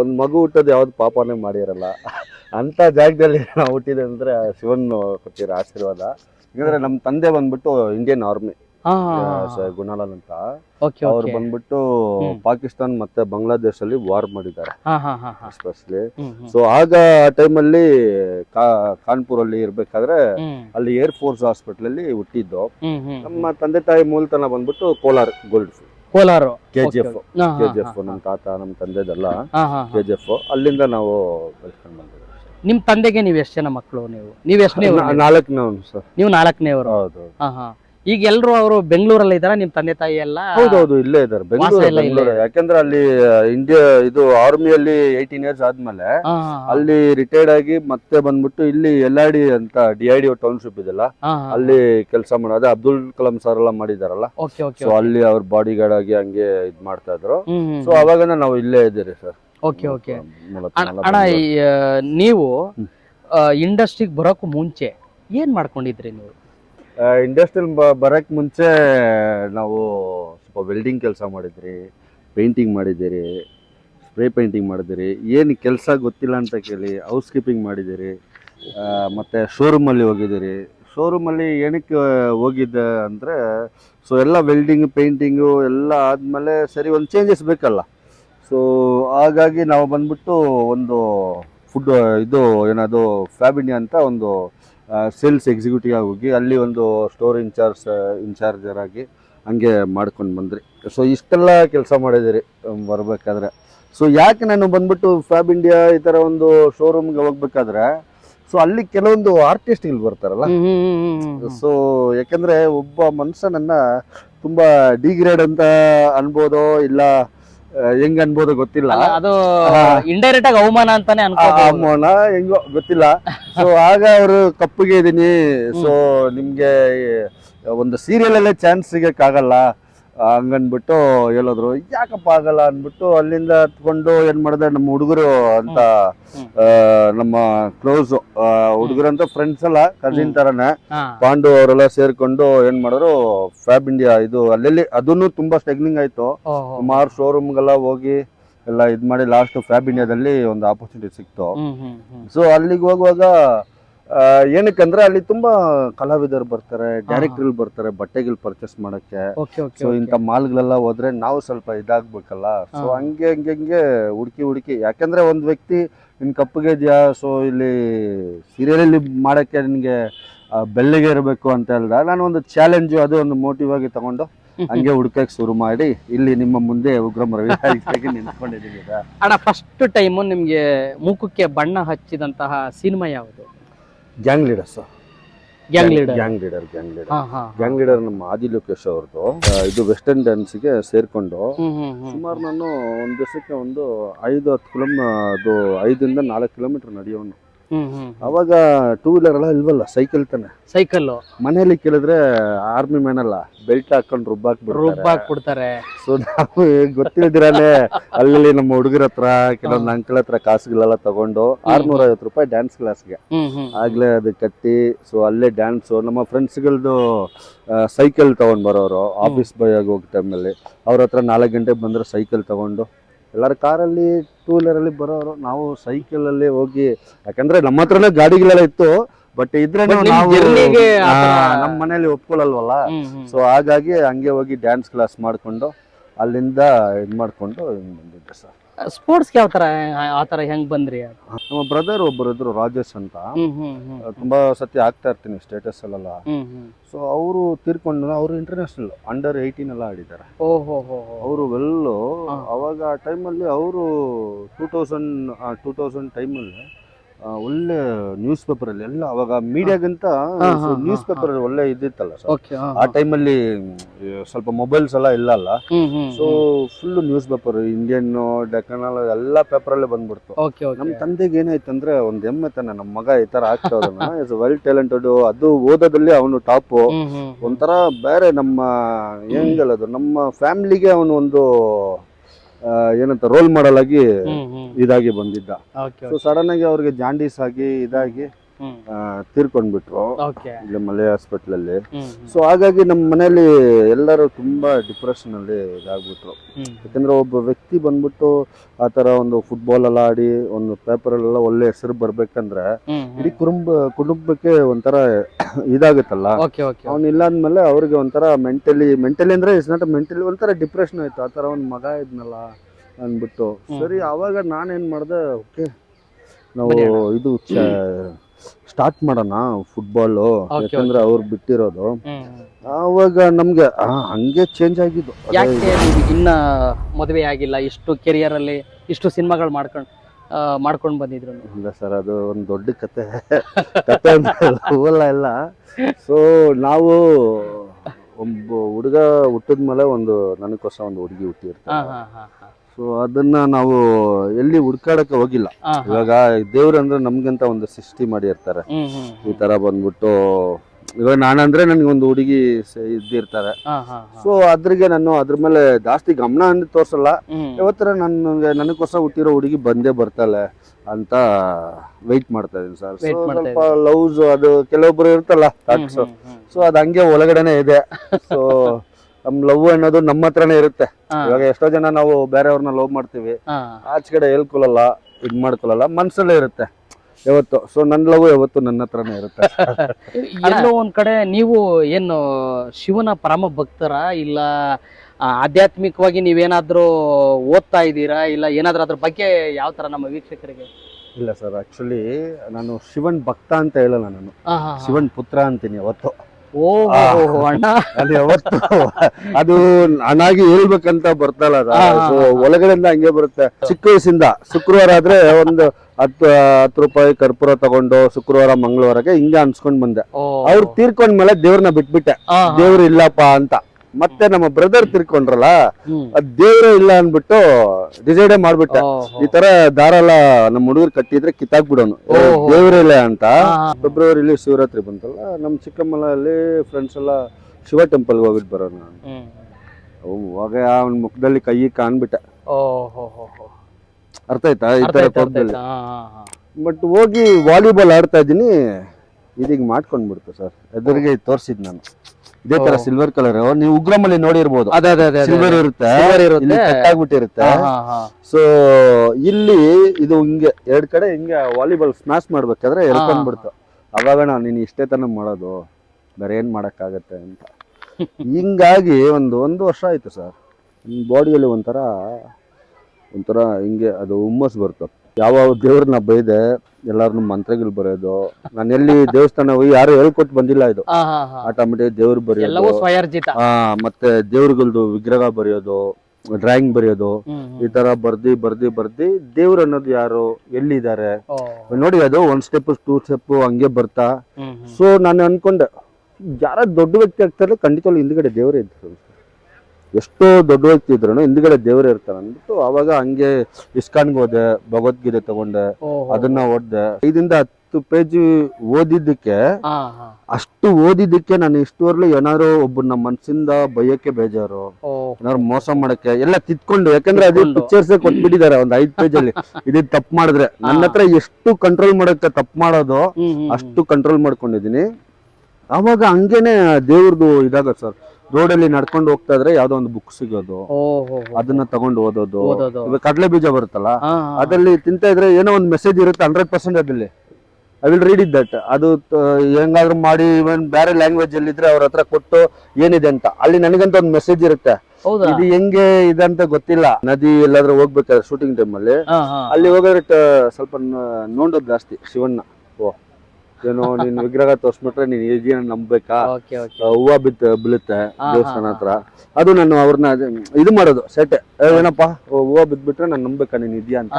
ಒಂದು ಮಗು ಹುಟ್ಟೋದು ಯಾವ್ದು ಪಾಪನೇ ಮಾಡಿರಲ್ಲ. ಅಂತ ಜಾಗದಲ್ಲಿ ನಾವು ಹುಟ್ಟಿದೆ ಅಂದ್ರೆ ಶಿವನ್ ಕೊಟ್ಟಿರೋ ಆಶೀರ್ವಾದ. ಯಾಕಂದ್ರೆ ನಮ್ಮ ತಂದೆ ಬಂದ್ಬಿಟ್ಟು ಇಂಡಿಯನ್ ಆರ್ಮಿ ಗುಣಾಲಾಲ್ ಅಂತ. ಅವ್ರು ಬಂದ್ಬಿಟ್ಟು. ಪಾಕಿಸ್ತಾನ್ ಮತ್ತೆ ಬಾಂಗ್ಲಾದೇಶಲ್ಲಿ ವಾರ್ ಮಾಡಿದ್ದಾರೆ. ಎಸ್ಪೆಷಲಿ ಸೊ ಆಗ ಆ ಟೈಮಲ್ಲಿ ಕಾನ್ಪುರ್ ಅಲ್ಲಿ ಇರ್ಬೇಕಾದ್ರೆ ಅಲ್ಲಿ ಏರ್ ಫೋರ್ಸ್ ಹಾಸ್ಪಿಟಲ್ ಅಲ್ಲಿ ಹುಟ್ಟಿದ್ದು. ನಮ್ಮ ತಂದೆ ತಾಯಿ ಮೂಲತನ ಬಂದ್ಬಿಟ್ಟು Kolar gold Kolar. K G F K G F ನಮ್ಮ ತಾತ ನಮ್ಮ ತಂದೆದೆಲ್ಲ. ಕೆ ಜಿ ಎಫ್ ಅಲ್ಲಿಂದ ನಾವು ಬೆಳ್ಸ್ಕೊಂಡ್ ಬಂದಿದ್ದೀವಿ ನಿಮ್ ತಂದೆಗೆ ನೀವ್ ಎಷ್ಟ್ ಜನ ಮಕ್ಕಳು ನೀವು? ನೀವ್ ಎಷ್ಟನೇ ನಾಲ್ಕನೇ ಸರ್. ನೀವು ನಾಲ್ಕನೇವರು ಹೌದು. ಹಾ ಹಾ. ಈಗ ಎಲ್ರು ಅವರು ಬೆಂಗಳೂರಲ್ಲಿ ಇದಾರ ನಿಮ್ ತಂದೆ ತಾಯಿ ಎಲ್ಲ ಹೌದೌದು ಇಲ್ಲೇ ಎಲ್ಲ ಇಲ್ಲೇ ಬೆಂಗಳೂರು. ಯಾಕಂದ್ರೆ ಅಲ್ಲಿ ಇಂಡಿಯಾ ಇದು ಆರ್ಮಿಯಲ್ಲಿ ಏಯ್ಟೀನ್ ಇಯರ್ಸ್ ಆದ್ಮೇಲೆ ಹಾ, ಹಾ, ಹಾ. ಅಲ್ಲಿ ರಿಟೈರ್ಡ್ ಆಗಿ ಮತ್ತೆ ಬಂದ್ಬಿಟ್ಟು ಇಲ್ಲಿ ಎಲ್ ಡಿ ಅಂತ ಡಿ ಐ ಡಿ ಟೌನ್ಶಿಪ್ ಇದೆಲ್ಲ ಹಾ, ಹಾ. ಅಲ್ಲಿ ಕೆಲಸ ಮಾಡೋದು. ಅಬ್ದುಲ್ ಕಲಾಂ ಸರ್ ಎಲ್ಲ ಮಾಡಿದಾರಲ್ಲ ಸೊ ಅಲ್ಲಿ ಅವ್ರ ಬಾಡಿ ಗಾರ್ಡ್ ಆಗಿ ಹಂಗೆ ಇದ್ ಮಾಡ್ತಾ ಇದ್ರು. ಹ್ಮ್ ಹ್ಮ್ ಸೊ ಅವಾಗನ ನಾವು ಇಲ್ಲೇ ಇದ್ದೀರಿ ಸರ್ ಓಕೆ ಓಕೆ. ಅಣ್ಣ ಅಣ್ಣ, ಈ, ಆ, ನೀವು. ಇಂಡಸ್ಟ್ರಿಗೆ ಬರೋಕ್ಕೂ ಮುಂಚೆ ಏನ್ ಮಾಡ್ಕೊಂಡಿದ್ರಿ ನೀವು? ಇಂಡಸ್ಟ್ರಿಯಲ್ ಬರೋಕ್ಕೆ ಮುಂಚೆ ನಾವು ಸ್ವಲ್ಪ ವೆಲ್ಡಿಂಗ್ ಕೆಲಸ ಮಾಡಿದ್ರಿ ಪೇಂಟಿಂಗ್ ಮಾಡಿದ್ದೀರಿ ಸ್ಪ್ರೇ ಪೇಂಟಿಂಗ್ ಮಾಡಿದ್ದೀರಿ, ಏನು ಕೆಲಸ ಗೊತ್ತಿಲ್ಲ ಅಂತ ಕೇಳಿ ಹೌಸ್ ಕೀಪಿಂಗ್ ಮಾಡಿದ್ದೀರಿ ಮತ್ತು ಶೋರೂಮಲ್ಲಿ ಹೋಗಿದ್ದೀರಿ. ಶೋರೂಮಲ್ಲಿ ಏನಕ್ಕೆ ಹೋಗಿದ್ದೆ ಅಂದರೆ ಸೊ ಎಲ್ಲ ವೆಲ್ಡಿಂಗ್ ಪೇಂಟಿಂಗು ಎಲ್ಲ ಆದಮೇಲೆ ಸರಿ ಒಂದು ಚೇಂಜಸ್ ಬೇಕಲ್ಲ. ಸೊ ಹಾಗಾಗಿ ನಾವು ಬಂದ್ಬಿಟ್ಟು ಒಂದು ಫುಡ್ ಇದು ಏನದು ಫ್ಯಾಬ್ ಇಂಡಿಯಾ ಅಂತ ಒಂದು ಸೇಲ್ಸ್ ಎಕ್ಸಿಕ್ಯೂಟಿವ್ ಆಗಿ ಹೋಗಿ ಅಲ್ಲಿ ಒಂದು ಸ್ಟೋರ್ ಇನ್ಚಾರ್ಜ್ ಇನ್ಚಾರ್ಜರ್ ಆಗಿ ಹಂಗೆ ಮಾಡ್ಕೊಂಡು ಬಂದ್ರಿ. ಸೊ ಇಷ್ಟೆಲ್ಲ ಕೆಲಸ ಮಾಡಿದಿರಿ ಬರಬೇಕಾದ್ರೆ. ಸೊ ಯಾಕೆ ನಾನು ಬಂದ್ಬಿಟ್ಟು ಫ್ಯಾಬ್ ಇಂಡಿಯಾ ಈ ಥರ ಒಂದು ಶೋರೂಮ್ಗೆ ಹೋಗ್ಬೇಕಾದ್ರೆ ಸೊ ಅಲ್ಲಿ ಕೆಲವೊಂದು ಆರ್ಟಿಸ್ಟ್ಗಳು ಬರ್ತಾರಲ್ಲ. ಹ್ಮ್, ಹ್ಮ್, ಹ್ಮ್. ಸೊ ಯಾಕಂದ್ರೆ ಒಬ್ಬ ಮನುಷ್ಯನನ್ನ ತುಂಬಾ ಡಿಗ್ರೇಡ್ ಅಂತ ಅನ್ಬೋದೋ ಇಲ್ಲ ಹೆಂಗ್ ಅನ್ಬೋದು ಗೊತ್ತಿಲ್ಲ. ಅದು. ಇಂಡೈರೆಕ್ಟ್ ಆಗಿ ಅವಮಾನ ಅಂತಾನೆ ಅವಮಾನ ಹೆಂಗೋ ಗೊತ್ತಿಲ್ಲ. ಸೊ ಆಗ ಅವರು ಕಪ್ಪಗೆ ಇದೀನಿ ಸೊ ನಿಮ್ಗೆ ಒಂದು ಸೀರಿಯಲ್ ಅಲ್ಲೇ ಚಾನ್ಸ್ ಸಿಗಕ್ಕಾಗಲ್ಲ. ಹಂಗನ್ಬಿಟ್ಟು ಹೇಳಿದ್ರು ಯಾಕಪ್ಪ ಆಗಲ್ಲ ಅನ್ಬಿಟ್ಟು ಅಲ್ಲಿಂದ ಹತ್ಕೊಂಡು ಏನ್ ಮಾಡಿದೆ ನಮ್ಮ ಹುಡುಗರು ಅಂತ ನಮ್ಮ ಕ್ಲೋಸ್ ಹುಡುಗರು ಅಂತ ಫ್ರೆಂಡ್ಸ್ ಎಲ್ಲ ಕಸಿನ್. ತರನೇ. ಪಾಂಡು ಅವರೆಲ್ಲ ಸೇರ್ಕೊಂಡು ಏನ್ ಮಾಡಿದ್ರು ಫ್ಯಾಬ್ ಇಂಡಿಯಾ ಇದು ಅಲ್ಲೆಲ್ಲಿ ಅದನ್ನು ತುಂಬಾ ಸ್ಟ್ರಗ್ಲಿಂಗ್ ಆಯ್ತು ಸುಮಾರು ಶೋರೂಮ್ ಶೋರೂಮ್ಗೆಲ್ಲ ಹೋಗಿ ಎಲ್ಲ ಇದ್ ಮಾಡಿ ಲಾಸ್ಟ್ ಫ್ಯಾಬ್ ಇಂಡಿಯಾದಲ್ಲಿ ಒಂದು ಆಪರ್ಚುನಿಟಿ ಸಿಕ್ತು. ಸೊ ಅಲ್ಲಿಗೆ ಹೋಗುವಾಗ ಏನಕ್ಕಂದ್ರೆ ಅಲ್ಲಿ ತುಂಬಾ ಕಲಾವಿದರು ಬರ್ತಾರೆ ಡೈರೆಕ್ಟರ್ ಬರ್ತಾರೆ ಬಟ್ಟೆಗಳು ಪರ್ಚೇಸ್ ಮಾಡಕ್ಕೆ. ಸೊ ಇಂಥ ಮಾಲ್ಗಳೆಲ್ಲ ಹೋದ್ರೆ ನಾವು ಸ್ವಲ್ಪ ಇದಾಗ್ಬೇಕಲ್ಲ? ಸೊ. ಹಂಗೆ ಹಂಗೆ ಹಂಗೆ ಹುಡುಕಿ ಹುಡುಕಿ. ಯಾಕಂದ್ರೆ ಒಂದ್ ವ್ಯಕ್ತಿ ನಿನ್ ಕಪ್ಪಗೆ ಇದೆಯಾ? ಸೊ ಇಲ್ಲಿ ಸೀರಿಯಲಲ್ಲಿ ಮಾಡಕ್ಕೆ ನಿನ್ಗೆ ಬೆಳ್ಳಿಗೆ ಇರಬೇಕು ಅಂತ ಹೇಳ್ದ. ನಾನು ಒಂದು ಚಾಲೆಂಜ್ ಅದು ಒಂದು ಮೋಟಿವ್ ಆಗಿ ತಗೊಂಡು ಹಂಗೆ ಹುಡ್ಕಕ್ ಶುರು ಮಾಡಿ ಇಲ್ಲಿ ನಿಮ್ಮ ಮುಂದೆ ಉಗ್ರಂ ರವಿ (laughs) ನಿಂತ್ಕೊಂಡಿದ್ದೀನಿ ಅಣ್ಣ ಫಸ್ಟ್ ಟೈಮ್ ನಿಮ್ಗೆ ಮೂಕಕ್ಕೆ ಬಣ್ಣ ಹಚ್ಚಿದಂತಹ ಸಿನಿಮಾ ಯಾವುದು? Gang leaders gang leader gang leader gang leader gang leader ನಮ್ಮ ಆದಿ ಲೋಕೇಶ್ ಅವ್ರದ್ದು. ಇದು ವೆಸ್ಟರ್ನ್ ಡ್ಯಾನ್ಸ್ಗೆ ಸೇರ್ಕೊಂಡು ಸುಮಾರು ನಾನು ಒಂದ್ ದಿವಸಕ್ಕೆ ಒಂದು ಐದು ಹತ್ತು ಕಿಲೋಮ್ ಅದು ಐದರಿಂದ ನಾಲ್ಕು ಕಿಲೋಮೀಟರ್ ನಡೆಯೋನು ಅವಾಗ ಟೂ ವೀಲರ್ ಎಲ್ಲ ಇಲ್ವಲ್ಲ ಸೈಕಲ್ ತಾನೆ. ಸೈಕಲ್ ಮನೇಲಿ ಕೇಳಿದ್ರೆ ಆರ್ಮಿ ಮ್ಯಾನ್ ಅಲ್ಲ ಬೆಲ್ಟ್ ಹಾಕೊಂಡು ರುಬ್ಬಾಕ್ ರುಬ್ಬ ಹಾಕ್ಬಿಡ್ತಾರೆ. ಸೊ ನಾವು ಗೊತ್ತಿಲ್ದಿರಾನೆ ಅಲ್ಲಿ ನಮ್ಮ ಹುಡುಗರ ಹತ್ರ ಕೆಲವೊಂದು ಅಂಕಲ್ ಹತ್ರ ಕಾಸುಗಳೆಲ್ಲ ತಗೊಂಡು ಆರ್ನೂರ ಐವತ್ತು ರೂಪಾಯಿ ಡ್ಯಾನ್ಸ್ ಕ್ಲಾಸ್ಗೆ ಆಗ್ಲೇ ಅದು ಕಟ್ಟಿ ಸೊ ಅಲ್ಲೇ ಡ್ಯಾನ್ಸ್ ನಮ್ಮ ಫ್ರೆಂಡ್ಸ್ಗಳದ್ದು ಸೈಕಲ್ ತಗೊಂಡ್ ಬರೋರು ಆಫೀಸ್ ಬಾಯ್ ಆಗಿ ಟೈಮ್ ಟೈಮಲ್ಲಿ ಅವ್ರ ಹತ್ರ ನಾಲ್ಕು ಗಂಟೆಗೆ ಬಂದ್ರೆ ಸೈಕಲ್ ತಗೊಂಡು ಎಲ್ಲರ ಕಾರಲ್ಲಿ ಟೂ ವೀಲರಲ್ಲಿ ಬರೋರು ನಾವು ಸೈಕಲಲ್ಲಿ ಹೋಗಿ ಯಾಕಂದ್ರೆ ನಮ್ಮ ಹತ್ರನೇ ಗಾಡಿಗಳೆಲ್ಲ ಇತ್ತು ಬಟ್ ಇದ್ರೆ ನಾವು ಆ ನಮ್ಮ ಮನೇಲಿ ಒಪ್ಕೊಳ್ಳಲ್ವಲ್ಲ ಸೊ ಹಾಗಾಗಿ ಹಂಗೆ ಹೋಗಿ ಡ್ಯಾನ್ಸ್ ಕ್ಲಾಸ್ ಮಾಡ್ಕೊಂಡು ಅಲ್ಲಿಂದ ಇದು ಮಾಡ್ಕೊಂಡು ಬಂದಿದ್ದೆ ಸರ್ ಸ್ಪೋರ್ಟ್ಸ್ಗೆ ಯಾವ ತರ ಆ ತರ ಹೆಂಗ್ ಬಂದ್ರಿ? ನಮ್ಮ ಬ್ರದರ್ ಒಬ್ಬರು ಇದ್ರು ರಾಜೇಶ್ ಅಂತ. ತುಂಬಾ ಸತಿ ಆಗ್ತಾ ಇರ್ತೀನಿ ಸ್ಟೇಟಸ್ ಅಲ್ಲೆಲ್ಲ. ಸೊ ಅವರು ತೀರ್ಕೊಂಡು ಅವರು ಇಂಟರ್ನ್ಯಾಷನಲ್ ಅಂಡರ್ ಏಯ್ಟೀನ್ ಎಲ್ಲ ಆಡಿದ್ದಾರೆ. ಅವರು ವೆಲ್ಲು ಅವಾಗ ಆ ಟೈಮಲ್ಲಿ ಅವರು ಟೂ ತೌಸಂಡ್ ಟೂ ತೌಸಂಡ್ ಟೈಮಲ್ಲಿ ಒಳ್ಳೆ ನ್ಯೂಸ್ ಪೇಪರ್ ಅಲ್ಲಿ ಎಲ್ಲ ಅವಾಗ ಮೀಡಿಯಾಗಿಂತ ನ್ಯೂಸ್ ಪೇಪರ್ ಒಳ್ಳೆ ಇದ್ದಿತ್ತಲ್ಲ ಆ ಟೈಮಲ್ಲಿ ಸ್ವಲ್ಪ ಮೊಬೈಲ್ಸ್ ಎಲ್ಲ ಇಲ್ಲ ಅಲ್ಲ so full news paper Indian ಡೆಕನಲ್ ಎಲ್ಲ ಪೇಪರಲ್ಲೇ ಬಂದ್ಬಿಡ್ತು. ನಮ್ ನಮ್ಮ ತಂದೆಗೆ ಏನಾಯ್ತಂದ್ರೆ ಒಂದ್ ಎಮ್ಮೆ ತಾನೆ ನಮ್ಮ ಮಗ ಈ ತರ ಆಗ್ತಾ ಇಸ್ ವೆಲ್ ಟ್ಯಾಲೆಂಟೆಡ್ ಅದು ಓದೋದಲ್ಲಿ ಅವನು ಟಾಪ್ ಒಂಥರ ಬೇರೆ ನಮ್ಮ ಏನ್ ಹೇಳೋದು ನಮ್ಮ ಫ್ಯಾಮಿಲಿಗೆ ಅವನು ಒಂದು ಏನಂತ ರೋಲ್ ಮಾಡಲ್ ಆಗಿ ಇದಾಗಿ ಬಂದಿದ್ದ. ಸೊ ಸಡನ್ ಆಗಿ ಅವ್ರಿಗೆ ಜಾಂಡೀಸ್ ಆಗಿ ಇದಾಗಿ ತೀರ್ಕೊಂಡ್ಬಿಟ್ರು ಇಲ್ಲಿ ಮಲೆ ಹಾಸ್ಪಿಟಲ್ ಅಲ್ಲಿ. ಸೊ ಹಾಗಾಗಿ ನಮ್ಮ ಮನೇಲಿ ಎಲ್ಲರೂ ತುಂಬಾ ಡಿಪ್ರೆಷನ್ ಅಲ್ಲಿ ಇದಾಗ್ಬಿಟ್ರು. ಯಾಕಂದ್ರೆ ಒಬ್ಬ ವ್ಯಕ್ತಿ ಬಂದ್ಬಿಟ್ಟು ಆ ತರ ಒಂದು ಫುಟ್ಬಾಲ್ ಎಲ್ಲ ಆಡಿ ಒಂದು ಪೇಪರ್ ಎಲ್ಲ ಒಳ್ಳೆ ಹೆಸರು ಬರ್ಬೇಕಂದ್ರೆ ಇಡೀ ಕುಟುಂಬ ಕುಟುಂಬಕ್ಕೆ ಒಂಥರ (coughs) ಇದಾಗುತ್ತಲ್ಲ. ಅವ್ನು ಇಲ್ಲ ಅಂದ್ಮೇಲೆ ಅವ್ರಿಗೆ ಒಂಥರ ಮೆಂಟಲಿ ಮೆಂಟಲಿ ಅಂದ್ರೆ ಇಸ್ ನಾಟ್ ಮೆಂಟಲಿ ಒಂಥರ ಡಿಪ್ರೆಷನ್ ಆಯ್ತು. ಆ ತರ ಒಂದು ಮಗ ಇದ್ನಲ್ಲ ಅಂದ್ಬಿಟ್ಟು. ಸರಿ ಅವಾಗ ನಾನೇನ್ ಮಾಡ್ದೆ ಓಕೆ ನಾವು ಇದು ಸ್ಟಾರ್ಟ್ ಮಾಡೋಣ ಫುಟ್ಬಾಲು ಯಾಕಂದ್ರೆ ಅವ್ರು ಬಿಟ್ಟಿರೋದು. ಅವಾಗ ನಮ್ಗೆ ಆ, ಹಂಗೆ ಚೇಂಜ್ ಆಗಿದ್ದು. ಯಾಕೆ. ನಿಮ್ಗೆ ಇನ್ನ ಮದುವೆ ಆಗಿಲ್ಲ? ಇಷ್ಟು ಕೆರಿಯರ್ ಅಲ್ಲಿ ಇಷ್ಟು ಸಿನಿಮಾಗಳು ಮಾಡ್ಕೊಂಡು ಮಾಡ್ಕೊಂಡು ಬಂದಿದ್ರು. ನೀವು. ಇಲ್ಲ ಸರ್ ಅದು ಒಂದು ದೊಡ್ಡ ಕತೆ. ಕತೆ ಅಂತ ಎಲ್ಲ. ಸೊ ನಾವು ಒಬ್ಬ ಹುಡುಗ ಹುಟ್ಟಿದ್ಮೇಲೆ ಒಂದು ನನಗೋಸ್ಕರ ಒಂದು ಹುಡುಗಿ ಹಾ ಹುಟ್ಟಿರ್ತಾರೆ ಹಾ ಹಾ ಹಾ. ಸೊ ಅದನ್ನ ನಾವು ಎಲ್ಲಿ ಹುಡ್ಕಾಡಕ್ಕೆ ಹೋಗಿಲ್ಲ. ಇವಾಗ ದೇವ್ರ ಅಂದ್ರೆ ನಮ್ಗಂತ ಒಂದು ಸೃಷ್ಟಿ ಮಾಡಿರ್ತಾರೆ ಈ ತರ ಬಂದ್ಬಿಟ್ಟು ಇವಾಗ ನಾನಂದ್ರೆ ನನ್ಗೆ ಒಂದು ಹುಡುಗಿ ಇದ್ದಿರ್ತಾರೆ. ಸೊ ಅದ್ರಿಗೆ ನಾನು ಅದ್ರ ಮೇಲೆ ಜಾಸ್ತಿ ಗಮನ ಅಂತ ತೋರ್ಸಲ್ಲ. ಯಾವತ್ತರ ನನ್ಗೆ ನನಗೋಸ್ಕರ ಹುಟ್ಟಿರೋ ಹುಡುಗಿ ಬಂದೇ ಬರ್ತಾಳೆ ಅಂತ ವೆಯ್ಟ್ ಮಾಡ್ತಾ ಇದೀನಿ ಸರ್ ಸ್ವಲ್ಪ ಲವ್ಸ್ ಅದು ಕೆಲವೊಬ್ರು ಇರ್ತಲ್ಲ ಥಾಟ್ಸ್. ಸೊ ಅದು ಹಂಗೆ ಒಳಗಡೆನೆ ಇದೆ. (laughs) ಸೊ ನಮ್ ಲವ್ ಅನ್ನೋದು ನಮ್ಮ ಹತ್ರನೇ ಇರುತ್ತೆ. ಇವಾಗ ಎಷ್ಟೋ ಜನ ನಾವು ಬೇರೆಯವ್ರನ್ನ ಲವ್ ಮಾಡ್ತೀವಿ. ಆಚೆ ಕಡೆ ಹೇಳ್ಕೊಳಲ್ಲ ಇದ್ ಮಾಡ್ಕೊಳಲ್ಲ ಮನ್ಸಲ್ಲೇ ಇರುತ್ತೆ. ಯಾವತ್ತು. ಸೊ ನನ್ನ ಲವ್ ಯಾವತ್ತು ನನ್ನ ಹತ್ರನೇ ಇರುತ್ತೆ. (laughs) ಎಲ್ಲೋ ಒಂದ್ ಕಡೆ ನೀವು ಏನು ಶಿವನ ಪರಮ ಭಕ್ತರ ಇಲ್ಲ ಆಧ್ಯಾತ್ಮಿಕವಾಗಿ ನೀವೇನಾದ್ರೂ ಓದ್ತಾ ಇದ್ದೀರಾ? ಇಲ್ಲ ಏನಾದ್ರೂ ಅದ್ರ ಬಗ್ಗೆ ಯಾವ ತರ ನಮ್ಮ ವೀಕ್ಷಕರಿಗೆ? ಇಲ್ಲ ಸರ್ ಆಕ್ಚುಲಿ ನಾನು ಶಿವನ್ ಭಕ್ತ ಅಂತ ಹೇಳಲ್ಲ ನಾನು. ಶಿವನ್ ಪುತ್ರ ಅಂತೀನಿ ಯಾವತ್ತು. ಅದು ಯಾವತ್ತು ಅದು ಹಣಾಗಿ ಹೇಳ್ಬೇಕಂತ ಬರ್ತಲ್ಲ ಅದು. ಒಳಗಡೆಯಿಂದ ಹಂಗೆ ಬರುತ್ತೆ. ಚಿಕ್ಕ ವಯಸ್ಸಿಂದ ಶುಕ್ರವಾರ ಆದ್ರೆ ಒಂದು ಹತ್ತು ಹತ್ತು ರೂಪಾಯಿ ಕರ್ಪೂರ ತಗೊಂಡು ಶುಕ್ರವಾರ ಮಂಗಳವಾರಕ್ಕೆ ಹಿಂಗೆ ಅನ್ಸ್ಕೊಂಡ್ ಬಂದೆ. ಅವ್ರು ತೀರ್ಕೊಂಡ್ಮೇಲೆ ದೇವ್ರನ್ನ ಬಿಟ್ಬಿಟ್ಟೆ. ದೇವ್ರು ಇಲ್ಲಪ್ಪ ಅಂತ. ಮತ್ತೆ ನಮ್ಮ ಬ್ರದರ್ ತಿರ್ಕೊಂಡ್ರಲ್ಲ. ಅದ್ ದೇವ್ರೇ ಇಲ್ಲ ಅನ್ಬಿಟ್ಟು ಡಿಸೈಡೇ ಮಾಡ್ಬಿಟ್ಟೆ. ಈ ತರ ದಾರ ಎಲ್ಲ ನಮ್ಮ ಹುಡುಗರು ಕಟ್ಟಿದ್ರೆ ಕಿತ್ತಾಕ್ಬಿಡೋನು. ಬಿಡೋನು ದೇವ್ರೇ ಇಲ್ಲ ಅಂತ. ಫೆಬ್ರವರಿಲಿ ಶಿವರಾತ್ರಿ ಬಂತಲ್ಲ ನಮ್ಮ ಚಿಕ್ಕಮ್ಮನಲ್ಲಿ ಫ್ರೆಂಡ್ಸ್ ಎಲ್ಲ ಶಿವ ಟೆಂಪಲ್ ಹೋಗ್ಬಿಟ್ಟು ಬರೋಣ. ಅವಾಗ ಅವನ ಮುಖದಲ್ಲಿ ಕೈ ಕಾಣ್ಬಿಟ್ಟ. ಅರ್ಥ ಆಯ್ತಾ? ಈ ತರ ಕೋಪದಲ್ಲಿ. ಬಟ್ ಹೋಗಿ ವಾಲಿಬಾಲ್ ಆಡ್ತಾ ಇದ್ದೀನಿ. ಇದೀಗ ಮಾಡ್ಕೊಂಡ್ಬಿಡ್ತು ಸರ್. ಎದುರಿಗೆ ತೋರ್ಸಿದ್ ನಾನು. ಇದೇ ತರ. ಸಿಲ್ವರ್ ಕಲರ್ ನೀವು ಉಗ್ರಮಲ್ಲಿ ನೋಡಿರ್ಬೋದು. ಸಿಲ್ವರ್ ಇರುತ್ತೆ. ಕಟ್ಟಾಗ್ಬಿಟ್ಟಿರುತ್ತೆ. ಸೊ ಇಲ್ಲಿ ಇದು ಹಿಂಗೆ ಎರಡ್ ಕಡೆ ಹಿಂಗೆ ವಾಲಿಬಾಲ್ ಸ್ಮ್ಯಾಶ್ ಮಾಡ್ಬೇಕಾದ್ರೆ ಎಳ್ಕೊಂಡ್ಬಿಡ್ತು ಅವಾಗ ನಾನು ನೀನು ಇಷ್ಟೇ ತನ ಮಾಡೋದು. ಬೇರೆ ಏನ್ ಮಾಡಕ್ಕಾಗತ್ತೆ ಅಂತ. (laughs) ಹಿಂಗಾಗಿ ಒಂದು ಒಂದು ವರ್ಷ ಆಯ್ತು ಸರ್. ಬಾಡಿಯಲ್ಲಿ ಒಂಥರ ಒಂಥರ ಹಿಂಗೆ ಅದು ಹುಮ್ಮಸ್ ಬರ್ತದೆ. ಯಾವ ದೇವ್ರನ್ನ ಬೈದೆ ಎಲ್ಲಾರನ್ನು ಮಂತ್ರಗಳು ಬರೆಯೋದು. ನಾನು ಎಲ್ಲಿ ದೇವಸ್ಥಾನ ಹೋಗಿ ಯಾರು ಹೇಳ್ಕೊಟ್ಟು ಬಂದಿಲ್ಲ ಇದು. ಆಟೋಮೆಟಿಕ್ ದೇವ್ರ ಎಲ್ಲವೂ ಬರೆಯೋದು ಸ್ವಯರ್ಜಿತ. ಆ ಮತ್ತೆ ದೇವ್ರಗಳದು ವಿಗ್ರಹ ಬರೆಯೋದು ಡ್ರಾಯಿಂಗ್ ಬರೆಯೋದು ಈ ತರ ಬರ್ದಿ ಬರ್ದಿ ಬರ್ದಿ ದೇವ್ರ ಅನ್ನೋದು ಯಾರು ಎಲ್ಲಿದ್ದಾರೆ? ಓ. ನೋಡಿ ಅದು ಒನ್ ಸ್ಟೆಪ್ ಟೂ ಸ್ಟೆಪ್ ಹಂಗೆ ಬರ್ತಾ. ಹ್ಮ್, ಹ್ಮ್. ಸೊ ನಾನು ಅನ್ಕೊಂಡೆ ಯಾರ ದೊಡ್ಡ ವ್ಯಕ್ತಿ ಆಗ್ತಾರೆ ಖಂಡಿತ ಹಿಂದ್ಗಡೆ ದೇವರೇ ಇದ್ರು ಎಷ್ಟೋ ದೊಡ್ಡ ವ್ಯಕ್ತಿ ಇದ್ರು ಹಿಂದ್ಗಡೆ ದೇವರು ಇರ್ತಾರೆ ಅಂದ್ಬಿಟ್ಟು ಅವಾಗ ಹಂಗೆ ಇಸ್ಕಾನ್ಗೆ ಹೋದೆ ಭಗವದ್ಗೀತೆ ತಗೊಂಡೆ. ಅದನ್ನ ಓದ್ದೆ ಐದಿಂದ ಹತ್ತು ಪೇಜ್ ಓದಿದ್ದಕ್ಕೆ. ಅಷ್ಟು ಓದಿದ್ದಕ್ಕೆ ನಾನು ಇಷ್ಟವರ್ಲು ಏನಾದ್ರು ಒಬ್ಬನ ಮನ್ಸಿಂದ ಬಯ್ಯಕ್ಕೆ ಬೇಜಾರು. ಏನಾದ್ರು ಮೋಸ ಮಾಡಕ್ಕೆ ಎಲ್ಲ ತಿತ್ಕೊಂಡು ಯಾಕಂದ್ರೆ ಅದೇ. ಪಿಕ್ಚರ್ಸ್ ಕೊಟ್ಬಿಟ್ಟಿದ್ದಾರೆ ಒಂದ್ ಐದ್ ಪೇಜ್ ಅಲ್ಲಿ (laughs) ಇದು ತಪ್ಪು ಮಾಡಿದ್ರೆ ನನ್ನ ಹತ್ರ ಎಷ್ಟು ಕಂಟ್ರೋಲ್ ಮಾಡಕ್ಕೆ ತಪ್ಪು ಮಾಡೋದು. ಅಷ್ಟು ಕಂಟ್ರೋಲ್ ಮಾಡ್ಕೊಂಡಿದೀನಿ ಅವಾಗ ಹಂಗೇನೆ ದೇವ್ರದ್ದು ಇದಾಗತ್ತೆ ಸರ್. ರೋಡಲ್ಲಿ ನಡ್ಕೊಂಡು ಹೋಗ್ತಾ ಇದ್ರೆ ಯಾವ್ದೋ ಒಂದು ಬುಕ್ ಸಿಗೋದು ಓಹೋ. ಅದನ್ನ ತಗೊಂಡು ಓದೋದು. ಓದೋದು. ಇವಾಗ ಕಡಲೆ ಬೀಜ ಬರುತ್ತಲ್ಲ. ಅದ್ರಲ್ಲಿ ತಿಂತಾ ಇದ್ರೆ ಏನೋ ಒಂದು ಮೆಸೇಜ್ ಇರುತ್ತೆ ಹಂಡ್ರೆಡ್ ಪರ್ಸೆಂಟ್ ಅದ್ರಲ್ಲಿ. I will read it that ಅದು ತ- ಹೆಂಗಾದ್ರೂ ಮಾಡಿ ಇವನ್ ಬೇರೆ ಲ್ಯಾಂಗ್ವೇಜ್ ಅಲ್ಲಿ ಇದ್ರೆ ಅವ್ರ ಹತ್ರ ಕೊಟ್ಟು ಏನಿದೆ ಅಂತ. ಅಲ್ಲಿ ನನಗಂತ ಒಂದು ಮೆಸೇಜ್ ಇರುತ್ತೆ. ಹೌದಾ? ಇದು ಹೆಂಗೆ ಇದಂತ ಗೊತ್ತಿಲ್ಲ. ನದಿ ಎಲ್ಲಾದ್ರೂ ಹೋಗ್ಬೇಕಾದ್ರೆ ಶೂಟಿಂಗ್ ಟೈಮ್ ಅಲ್ಲಿ. ಅಲ್ಲಿ ಹೋಗೋದ್ರೆ ಟ- ಸ್ವಲ್ಪ ನೋಡೋದು ಜಾಸ್ತಿ ಶಿವಣ್ಣ ಓ. ಏನೋ ನೀನ್ ವಿಗ್ರಹ ತೋರ್ಸ್ಬಿಟ್ರೆ ನೀನ್ ಈಜಿನ ನಂಬೇಕಾ ಓಕೆ ಓಕೆ ಹೂವ ಬಿತ್ ಬೀಳುತ್ತೆ ದೇವಸ್ಥಾನ ಹತ್ರ. ಅದು ನಾನು ಅವ್ರನ್ನ ಇದು ಮಾಡೋದು ಸೆಟ್. ಏನಪ್ಪ? ಹೂವ ಬಿದ್ಬಿಟ್ರೆ ನಾನು ನಂಬಬೇಕಾ? ನೀನ್ ಇದೆಯಾ ಅಂತ.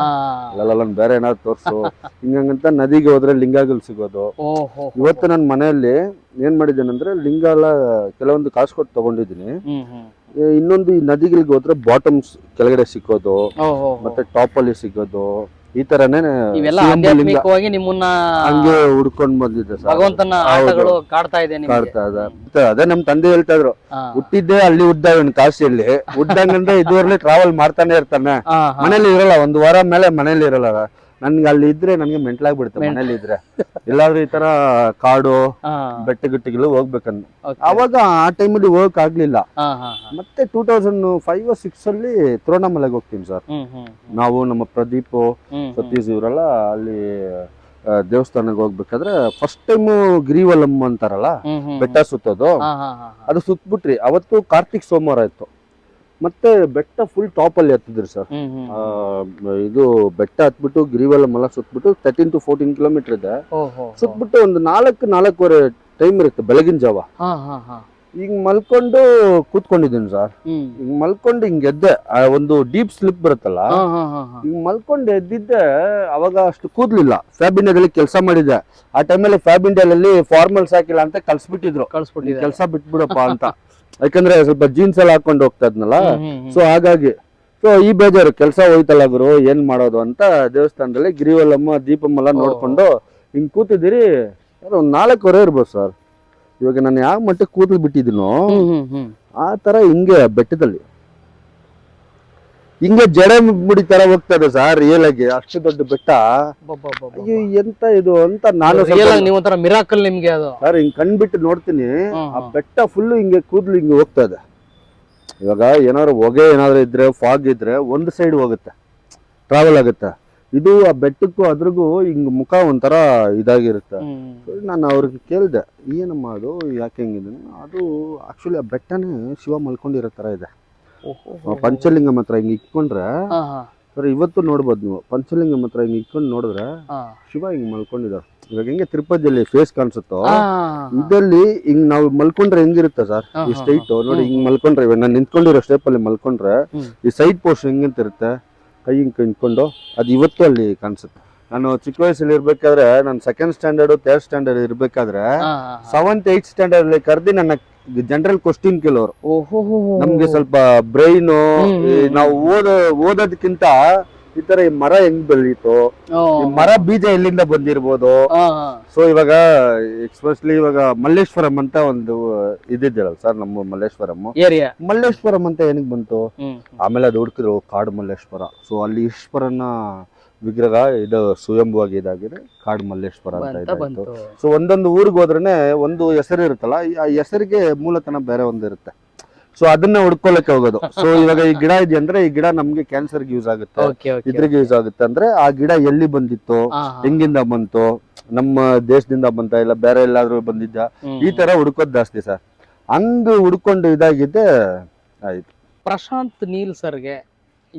ಅಲ್ಲ ಅಲ್ಲಲ್ಲ ನಾನು ಬೇರೆ ಏನಾದ್ರು ತೋರ್ಸು. ಹಿಂಗಂತ ನದಿಗೆ ಹೋದ್ರೆ ಲಿಂಗಗಳು ಸಿಗೋದು. ಇವತ್ತು ನನ್ನ ಮನೆಯಲ್ಲಿ ಏನ್ ಮಾಡಿದ್ದೇನೆಂದ್ರೆ ಲಿಂಗ ಎಲ್ಲ ಕೆಲವೊಂದು ಕಾಸು ಕೊಟ್ಟು ತಗೊಂಡಿದ್ದೀನಿ. ಇನ್ನೊಂದು ಈ ನದಿಗಳಿಗೆ ಹೋದ್ರೆ ಬಾಟಮ್ಸ್ ಕೆಳಗಡೆ ಸಿಕ್ಕೋದು. ಮತ್ತೆ ಟಾಪ್ ಅಲ್ಲಿ ಸಿಗೋದು. ಈ ತರನೇ ಇವೆಲ್ಲ ಆಧ್ಯಾತ್ಮಿಕವಾಗಿ ನಿಮ್ಮನ್ನ ಹಂಗೆ ಹುಡ್ಕೊಂಡ್ ಬಂದಿದ್ದೆ ಸರ್. ಭಗವಂತನ ಆಟಗಳು ಕಾಡ್ತಾ ಇದೆ ಕಾಡ್ತಾ ಇದೆ. ಅದೇ ನಮ್ ತಂದೆ ಹೇಳ್ತಾ ಇದ್ರು ಹುಟ್ಟಿದ್ದೆ ಅಲ್ಲಿ ಉದ್ದವನ್ ಕಾಶಿಯಲ್ಲಿ. (laughs) ಉದ್ದಂಗಂದ್ರೆ ಇದುವರೆಲಿ ಟ್ರಾವೆಲ್ ಮಾಡ್ತಾನೆ ಇರ್ತಾನೆ. ಮನೇಲಿ ಇರಲ್ಲ ಒಂದು ವಾರ ಮೇಲೆ ಮನೇಲಿ ಇರಲ್ಲ. ನನ್ಗೆ ಅಲ್ಲಿ ಇದ್ರೆ ನನ್ಗೆ ಮೆಂಟ್ಲಾಗ್ಬಿಡುತ್ತೆ ಮೆಂಟ್ಲು. ಮನೇಲಿ ಇದ್ರೆ ಎಲ್ಲಾದ್ರೂ ಈ ತರ ಕಾಡು. ಬೆಟ್ಟ ಗಿಟ್ಟಿಗೆಲ್ಲ ಹೋಗ್ಬೇಕಂತ Okay. ಅವಾಗ ಆ ಟೈಮಲ್ಲಿ ಹೋಗಕ್ ಆಗ್ಲಿಲ್ಲ. ಮತ್ತೆ ಟೂ ತೌಸಂಡ್ ಫೈವ್ ಸಿಕ್ಸ್ ಅಲ್ಲಿ ತಿರುವಣ್ಣಾಮಲೆಗೆ ಹೋಗ್ತೀನಿ ಸರ್. ನಾವು ನಮ್ಮ ಪ್ರದೀಪ್. ಸತೀಶ್ ಇವರೆಲ್ಲ ಅಲ್ಲಿ ದೇವಸ್ಥಾನಕ್ಕೆ ಹೋಗ್ಬೇಕಾದ್ರೆ ಫಸ್ಟ್ ಟೈಮ್ ಗಿರಿವಲಂ ಅಂತಾರಲ್ಲ ಬೆಟ್ಟ ಸುತ್ತೋದು. ಅದು ಸುತ್ತಬಿಟ್ರಿ ಅವತ್ತು ಕಾರ್ತಿಕ್ ಸೋಮವಾರ ಇತ್ತು ಮತ್ತೆ ಬೆಟ್ಟ ಫುಲ್ ಟಾಪ್ ಅಲ್ಲಿ ಹತ್ತಿದ್ರಿ ಸರ್. ಇದು ಬೆಟ್ಟ ಹತ್ಬಿಟ್ಟು ಗಿರಿವಲಂ ಮಲ ಸುತ್ಬಿಟ್ಟು ತರ್ಟೀನ್ ಟು ಫೋರ್ಟೀನ್ ಕಿಲೋಮೀಟರ್ ಇದೆ. ಸುತ್ಬಿಟ್ಟು ಒಂದು ನಾಲ್ಕು ನಾಲ್ಕೂವರೆ ಟೈಮ್ ಇರುತ್ತೆ ಬೆಳಗಿನ ಜಾವ. ಈಗ ಮಲ್ಕೊಂಡು ಕೂತ್ಕೊಂಡಿದ್ದೀನಿ ಸರ್ ಹಿಂಗ್ ಈಗ ಮಲ್ಕೊಂಡು ಹಿಂಗ್ ಎದ್ದೆ. ಒಂದು ಡೀಪ್ ಸ್ಲಿಪ್ ಬರುತ್ತಲ್ಲ? ಹಿಂಗ್ ಮಲ್ಕೊಂಡು ಎದ್ದಿದ್ದೆ ಅವಾಗ ಅಷ್ಟು ಕೂದ್ಲಿಲ್ಲ. ಫ್ಯಾಬ್ ಇಂಡಿಯಾದಲ್ಲಿ ಕೆಲಸ ಮಾಡಿದ್ದೆ. ಆ ಟೈಮಲ್ಲಿ ಫ್ಯಾಬ್ ಇಂಡಿಯಾದಲ್ಲಿ ಫಾರ್ಮಲ್ಸ್ ಹಾಕಿಲ್ಲ ಅಂತ ಕಳ್ಸ್ಬಿಟ್ಟಿದ್ರು. ಕಳ್ಸ್ಬಿಟ್ಟಿದ್ದಾರೆ. ಕೆಲಸ ಬಿಟ್ಬಿಡಪ್ಪ ಅಂತ. (laughs) ಯಾಕಂದ್ರೆ ಸ್ವಲ್ಪ ಜೀನ್ಸ್ ಎಲ್ಲ ಹಾಕೊಂಡು ಹೋಗ್ತಾ ಇದ್ನಲ್ಲ. ಸೊ ಹಾಗಾಗಿ ಸೊ ಈ ಬೇಜಾರು ಕೆಲಸ ಹೋಯ್ತಲ್ಲ ಗುರು ಏನ್ ಮಾಡೋದು ಅಂತ ದೇವಸ್ಥಾನದಲ್ಲಿ ಗಿರಿವಲ್ಲಮ್ಮ ದೀಪಮ್ಮ ಎಲ್ಲ ಓ. ನೋಡ್ಕೊಂಡು ಹಿಂಗ್ ಕೂತಿದ್ದೀರಿ ಯಾರೋ ಒಂದ್ ನಾಲ್ಕುವರೆ ಇರ್ಬೋದು ಸರ್ ಇವಾಗ ನಾನು ಯಾವ ಮಟ್ಟಕ್ಕೆ ಕೂತಲ್ ಬಿಟ್ಟಿದ್ದೀನೋ. ಆ ತರ ಹಿಂಗೆ ಬೆಟ್ಟದಲ್ಲಿ ಹಿಂಗೆ ಜಡೆ ಮುಡಿ ತರ ಹೋಗ್ತದೆ ಸರ್ ರಿಯಲ್ ಆಗಿ. ಅಷ್ಟು ದೊಡ್ಡ ಬೆಟ್ಟ. ಅಯ್ಯೋ ಎಂತ ಇದು ಅಂತ ನಾನು ಆಗಿ ನೀವು ಒಂಥರ ಮಿರಾಕಲ್ ನಿಮ್ಗೆ ಅದು. ಸರ್ ಹಿಂಗ್ ಕಣ್ಬಿಟ್ಟು ನೋಡ್ತೀನಿ. ಹ್ಮ್, ಆ ಹ್ಮ್. ಬೆಟ್ಟ ಫುಲ್ ಹಿಂಗೆ ಕೂದ್ಲು ಹಿಂಗೆ ಹೋಗ್ತದೆ. ಇದೆ ಇವಾಗ ಏನಾದ್ರು ಹೊಗೆ ಏನಾದ್ರು ಇದ್ರೆ ಫಾಗ್ ಇದ್ರೆ ಒಂದು ಸೈಡ್ ಹೋಗುತ್ತೆ. ಟ್ರಾವೆಲ್ ಆಗುತ್ತೆ. ಇದು ಆ ಬೆಟ್ಟಕ್ಕೂ ಅದ್ರಿಗೂ ಹಿಂಗ್ ಮುಖ ಒಂಥರ ಇದಾಗಿರುತ್ತೆ. ಹ್ಮ್. ನಾನು ಅವ್ರಿಗೆ ಕೇಳಿದೆ ಏನಮ್ಮ ಅದು ಯಾಕೆ ಹೆಂಗಿದೆ ಅದು ಆಕ್ಚುಲಿ ಆ ಬೆಟ್ಟನೇ ಶಿವ ಮಲ್ಕೊಂಡಿರೋ ತರ ಇದೆ. ಪಂಚಲಿಂಗಂ ಮಾತ್ರ ಹಿಂಗ್ ಹಾ, ಸರ್ ಇವತ್ತು ನೋಡ್ಬೋದು ನೀವು. ಪಂಚಲಿಂಗ ಮಾತ್ರ ಹಿಂಗ್ ಇಟ್ಕೊಂಡು ನೋಡಿದ್ರೆ. ಶಿವ ಹಿಂಗ್ ಮಲ್ಕೊಂಡಿದ್ದಾರೆ ಇವಾಗ ಹೆಂಗೆ ತಿರುಪತಿಯಲ್ಲಿ ಫೇಸ್ ಕಾಣಿಸುತ್ತೋ ಇದಲ್ಲಿ ಹಿಂಗ್ ನಾವು ಮಲ್ಕೊಂಡ್ರೆ ಹೆಂಗಿರುತ್ತೆ ಸರ್? ಈ ಸ್ಟೈಟ್ ನೋಡಿ. ಹಿಂಗ್ ಮಲ್ಕೊಂಡ್ರೆ ಇವಾಗ ನಾನು ನಿಂತ್ಕೊಂಡಿರೋ ಸ್ಟೆಪ್ ಅಲ್ಲಿ ಮಲ್ಕೊಂಡ್ರೆ ಈ ಸೈಡ್ ಪೋಸ್ಟ್ ಹೆಂಗಂತಿರುತ್ತೆ ಕೈ ಹಿಂಗ್ ನಿಂತ್ಕೊಂಡು ಅದು ಇವತ್ತು ಅಲ್ಲಿ ಕಾಣಿಸುತ್ತೆ. ನಾನು ಚಿಕ್ಕ ವಯಸ್ಸಲ್ಲಿ ಇರ್ಬೇಕಾದ್ರೆ ನಾನು ಸೆಕೆಂಡ್ ಸ್ಟ್ಯಾಂಡರ್ಡ್ ಥರ್ಡ್ ಸ್ಟ್ಯಾಂಡರ್ಡ್ ಇರ್ಬೇಕಾದ್ರೆ. ಸೆವೆಂತ್ ಏಯ್ತ್ ಸ್ಟ್ಯಾಂಡರ್ಡ್ ಅಲ್ಲಿ ಕರೆದಿ ನನ್ನ ಜನರಲ್ ಕ್ವಶನ್ ಹೋ. ನಮ್ಗೆ ಸ್ವಲ್ಪ ಬ್ರೈನ್ ನಾವು ಓದ ಓದೋದಕ್ಕಿಂತ ಈ ತರ ಈ ಮರ ಹೆಂಗ್ ಬೆಳೀತು? ಈ ಮರ ಬೀಜ ಎಲ್ಲಿಂದ ಬಂದಿರ್ಬೋದು. ಸೊ ಇವಾಗ ಎಕ್ಸ್ಪೆಷಲಿ ಇವಾಗ ಮಲ್ಲೇಶ್ವರಂ ಅಂತ ಒಂದು ಇದಿದ್ದಲ್ಲ ಸರ್ ನಮ್ಮ ಮಲ್ಲೇಶ್ವರಂ. ಮಲ್ಲೇಶ್ವರಂ ಅಂತ ಏನಕ್ಕೆ ಬಂತು? ಆಮೇಲೆ ಅದು ಹುಡುಕಿದ್ರು ಕಾಡು ಮಲ್ಲೇಶ್ವರ. ಸೊ ಅಲ್ಲಿ ಈಶ್ವರನ ವಿಗ್ರಹ ಇದು ಸ್ವಯಂಭವಾಗಿ ಇದಾಗಿದೆ. ಕಾಡು ಮಲ್ಲೇಶ್ವರ ಅಂತ ಇದೆ ಇದಾಯ್ತು. ಸೊ ಒಂದೊಂದು ಊರಿಗೆ ಹೋದ್ರೆ ಒಂದು ಹೆಸರು ಇರುತ್ತಲ್ಲ ಈ- ಆ ಹೆಸರಿಗೆ ಮೂಲತನ ಬೇರೆ ಒಂದು ಇರುತ್ತೆ. ಸೊ ಅದನ್ನ ಹುಡ್ಕೊಳಕ್ಕೆ ಹೋಗೋದು. ಸೊ ಇವಾಗ ಈ ಗಿಡ ಇದೆ ಅಂದ್ರೆ ಈ ಗಿಡ ನಮ್ಗೆ ಕ್ಯಾನ್ಸರ್ಗೆ ಯೂಸ್ ಆಗುತ್ತೆ. ಇದ್ರಿಗೆ ಯೂಸ್ ಆಗುತ್ತೆ ಅಂದ್ರೆ ಆ ಗಿಡ ಎಲ್ಲಿ ಬಂದಿತ್ತು. ಹೆಂಗಿಂದ ಬಂತು ನಮ್ಮ ದೇಶದಿಂದ ಬಂತ ಇಲ್ಲ ಬೇರೆ ಎಲ್ಲಾದ್ರೂ ಬಂದಿದ್ದ ಈ ತರ ಹುಡ್ಕೋದ್ ಜಾಸ್ತಿ ಸರ್. ಹಂಗ ಹುಡ್ಕೊಂಡು ಇದಾಗಿದ್ದೆ ಆಯ್ತು. ಪ್ರಶಾಂತ್ ನೀಲ್ ಸರ್ಗೆ